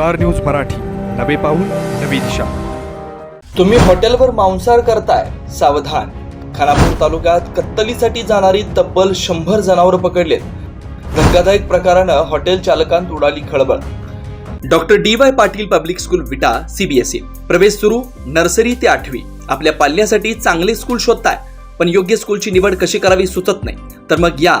Star news Marathi. नवे पाऊल नवी दिशा. तुम्ही हॉटेलवर मांसाहार करताय सावधान. खानापूर तालुक्यात कत्तलीसाठी जाणारी तब्बल शंभर जनावरं पकडलेत. धक्कादायक प्रकारानं हॉटेल चालकांत उडाली खळबळ. Doctor D Y Patil public school Vita CBSE प्रवेश सुरू नर्सरी ते आठवी. आपल्या पाल्यासाठी चांगले स्कूल शोधताय पण योग्य स्कूलची निवड कशी करावी सुचत नाही. तर मग या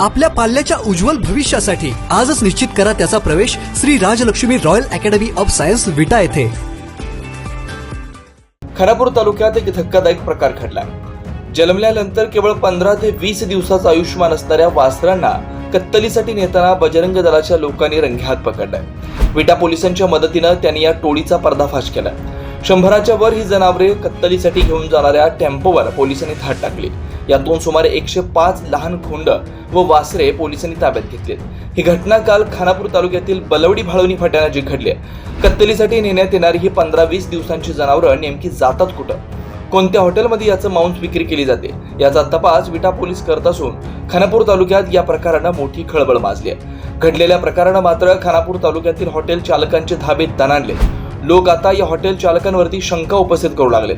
आपल्या पाल्याच्या उज्ज्वल भविष्यासाठी आजच निश्चित करा त्याचा प्रवेश Shri Rajlakshmi royal academy of science Vita येथे. खानापूर तालुक्यात एक धक्कादायक प्रकार घडला जन्मल्यानंतर केवळ पंधरा ते वीस दिवसाचं आयुष्यमान असणाऱ्या वासरांना कत्तलीसाठी नेताना बजरंग दलाच्या लोकांनी रंगेहात पकडलाय विटा पोलिसांच्या मदतीनं त्यांनी या टोळीचा पर्दाफाश केला. शंभराच्या वर ही जनावरे कत्तलीसाठी घेऊन जाणाऱ्या टेम्पोवर पोलिसांनी धाड टाकली. यातून सुमारे एकशे पाच लहान खोंड व वासरे पोलिसांनी ताब्यात घेतले. ही घटना काल खानापूर तालुक्यातील बलवडी भाळवणी फाट्यानजीक घडली आहे. कत्तलीसाठी नेण्यात येणारी ही पंधरा वीस दिवसांची जनावरं नेमकी जातात कुठं? कोणत्या हॉटेलमध्ये याचं मांस विक्री केली जाते? याचा तपास विटा पोलीस करत असून खानापूर तालुक्यात या प्रकारानं मोठी खळबळ माजली आहे. घडलेल्या प्रकारानं मात्र खानापूर तालुक्यातील हॉटेल चालकांचे धाबे दणाणले. लोक आता या हॉटेल चालकांवरती शंका उपस्थित करू लागले.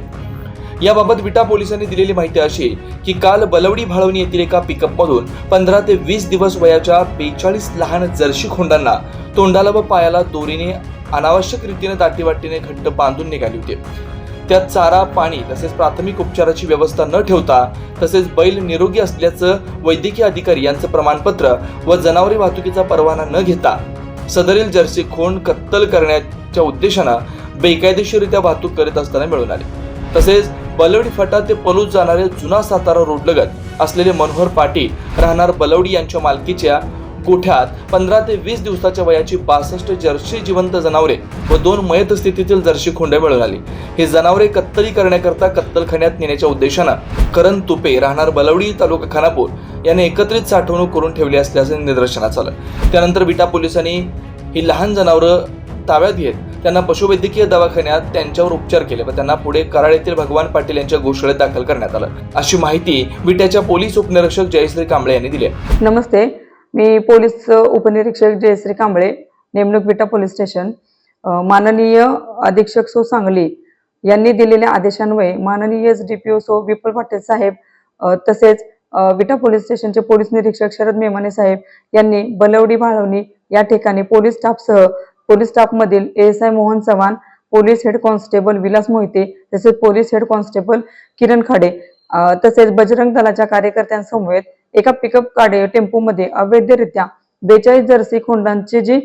याबाबत विटा पोलिसांनी दिलेली माहिती अशी की काल बलवडी भाळवणी येथील एका पिकअपमधून पंधरा ते वीस दिवस वयाच्या बेचाळीस लहान जर्शी खोंडांना तोंडाला व पायाला दोरीने अनावश्यक रीतीने दाटीवाटीने घट्ट बांधून निघाली होती. त्यात चारा पाणी तसेच प्राथमिक उपचाराची व्यवस्था न ठेवता तसेच बैल निरोगी असल्याचं वैद्यकीय अधिकारी यांचं प्रमाणपत्र व जनावरे वाहतुकीचा परवाना न घेता सदरील जर्सी खोंड कत्तल करण्यात च्या उद्देशानं बेकायदेशीररित्या वाहतूक करीत असताना मिळून आले. तसेच बलवडी फाटा ते पलूस जाणारे जुना सातारा रोडलगत असलेले मनोहर पाटील राहणार बलवडी यांच्या मालकीच्या गोठ्यात पंधरा ते वीस दिवसाच्या वयाची बासष्ट जर्सी जिवंत जनावरे व दोन मयत स्थितीतील जर्सी खोंडे मिळून आली. हे जनावरे कत्तली करण्याकरता कत्तलखान्यात नेण्याच्या उद्देशानं करण तुपे राहणार बलवडी तालुका खानापूर याने एकत्रित साठवणूक करून ठेवली असल्याचं निदर्शनास आलं. त्यानंतर विटा पोलिसांनी ही लहान जनावरं ताब्यात घेत त्यांना पशुवैद्यकीय दवाखान्यात त्यांच्यावर उपचार केले व त्यांना पुढे कराड येथील भगवान पाटील यांच्या गोशाळेत दाखल करण्यात आलं. अशी माहिती विट्याच्या पोलीस उपनिरीक्षक जयश्री कांबळे यांनी दिली नमस्ते. मी पोलीस उपनिरीक्षक जयश्री कांबळे नेमणूक विटा पोलीस स्टेशन. माननीय अधीक्षक सो सांगली यांनी दिलेल्या आदेशान्वये माननीय डी पी ओ सो विपुल पाटील साहेब तसेच विटा पोलीस स्टेशनचे पोलीस निरीक्षक शरद मेमाने साहेब यांनी बलवडी भाळवणी या ठिकाणी पोलीस स्टाफसह police स्टाफमधील S I Mohan Chavan police head constable Vilas Mohite तसेच police head constable Kiran Khade तसेच बजरंग दलाच्या कार्यकर्त्यांसमवेत एका पिकअप गाडी टेम्पोमध्ये अवैधरित्या बेचाळीस जर्सी खोंडांची जी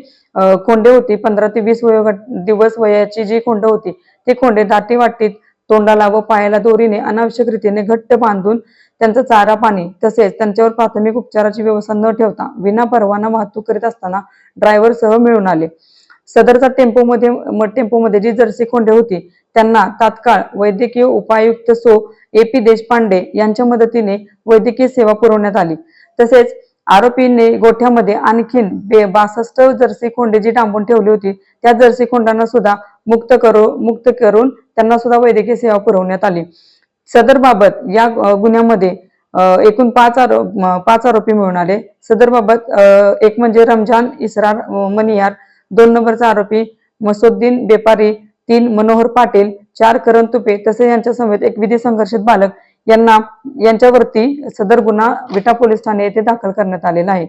खोंडे होती पंधरा ते वीस वयोगट दिवस वयाची जी खोंड होती ती खोंडे दाटी वाटीत तोंडाला व पायाला दोरीने अनावश्यक रीतीने घट्ट बांधून त्यांचा चारा पाणी तसेच त्यांच्यावर प्राथमिक उपचाराची व्यवस्था न ठेवता विना परवाना वाहतूक करीत असताना ड्रायव्हर सह मिळून आले. सदरचा टेम्पोमध्ये टेम्पोमध्ये जी जर्सी खोंडे होती त्यांना तात्काळ वैद्यकीय उपायुक्त सो. ए. पी. देशपांडे यांच्या मदतीने वैद्यकीय सेवा पुरवण्यात आली. तसेच आरोपीने गोठ्यामध्ये आणखीन बासष्ट जर्सी खोंडे जी डांबून ठेवली होती त्या जर्सी खोंडांना सुद्धा मुक्त करू मुक्त करून त्यांना सुद्धा वैद्यकीय सेवा पुरवण्यात आली. सदर बाबत या गुन्ह्यामध्ये एकूण पाच आरोप पाच आरोपी मिळून आले. सदर बाबत एक म्हणजे रमजान इसरार मनियार दोन नंबरचा आरोपी मसुद्दीन बेपारी तीन मनोहर पाटील चार करण तुपे तसेच यांच्या समेत एक विधी संघर्षित बालक यांना यांच्यावरती सदर गुन्हा विटा पोलीस ठाणे येथे दाखल करण्यात आलेला आहे.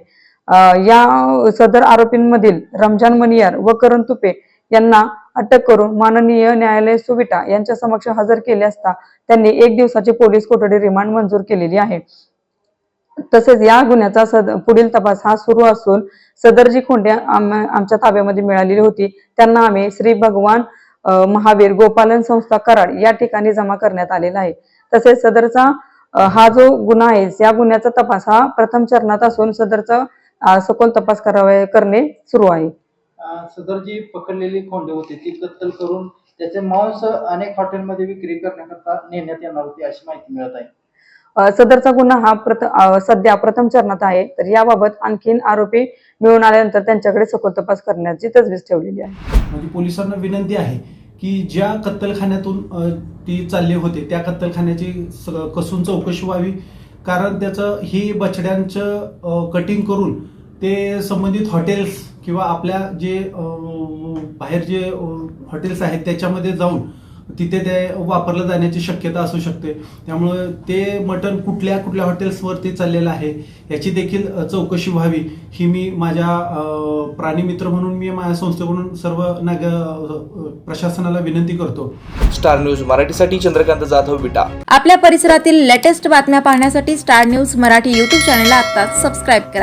या सदर आरोपींमधील रमजान मनियार व करण तुपे यांना अटक करून माननीय न्यायालय सुविटा यांच्या समक्ष हजर केले असता त्यांनी एक दिवसाची पोलीस कोठडी रिमांड मंजूर केलेली आहे. तसेच या गुन्ह्याचा सद पुढील तपास हा सुरू असून सदर जी खोंडे आमच्या ताब्यामध्ये मिळालेली होती. त्यांना आम्ही श्री भगवान महावीर गोपालन संस्था कराड या ठिकाणी जमा करण्यात आलेला आहे. तसेच सदरचा हा जो गुन्हा आहे या गुन्ह्याचा तपास हा प्रथम चरणात असून सदरचा सखोल तपास करावा करणे सुरू आहे. सदर जी पकडलेली खोंडे होती ती कत्तल करून त्याचे मांस अनेक हॉटेलमध्ये विक्री करण्याकरता नेण्यात येणार होती अशी माहिती मिळत आहे. सदरचा गुन्हा हा प्रथ सध्या प्रथम चरणात आहे. तर याबाबत आणखीन आरोपी मिळून आल्यानंतर त्यांच्याकडे सखोल तपास करण्याची तजवीज ठेवलेली आहे. म्हणजे पोलिसांना विनंती आहे की ज्या कत्तलखान्यातून ती चालले होते त्या कत्तलखान्याची स- कसून चौकशी व्हावी. कारण त्याचं ही बछड्यांचं कटिंग करून ते संबंधित हॉटेल्स किंवा आपल्या जे बाहेर जे हॉटेल्स आहेत त्याच्यामध्ये जाऊन तिथे ते वापरलं जाण्याची शक्यता असू शकते. त्यामुळं ते मटण कुठल्या कुठल्या हॉटेल्सवरती चाललेलं आहे याची देखील चौकशी व्हावी. ही मी माझ्या प्राणीमित्र म्हणून मी माझ्या संस्थेकडून सर्व नाग प्रशासनाला विनंती करतो. स्टार न्यूज मराठीसाठी चंद्रकांत जाधव विटा. आपल्या परिसरातील लेटेस्ट बातम्या पाहण्यासाठी स्टार न्यूज मराठी यूट्यूब चॅनलला आत्ताच सबस्क्राईब करा.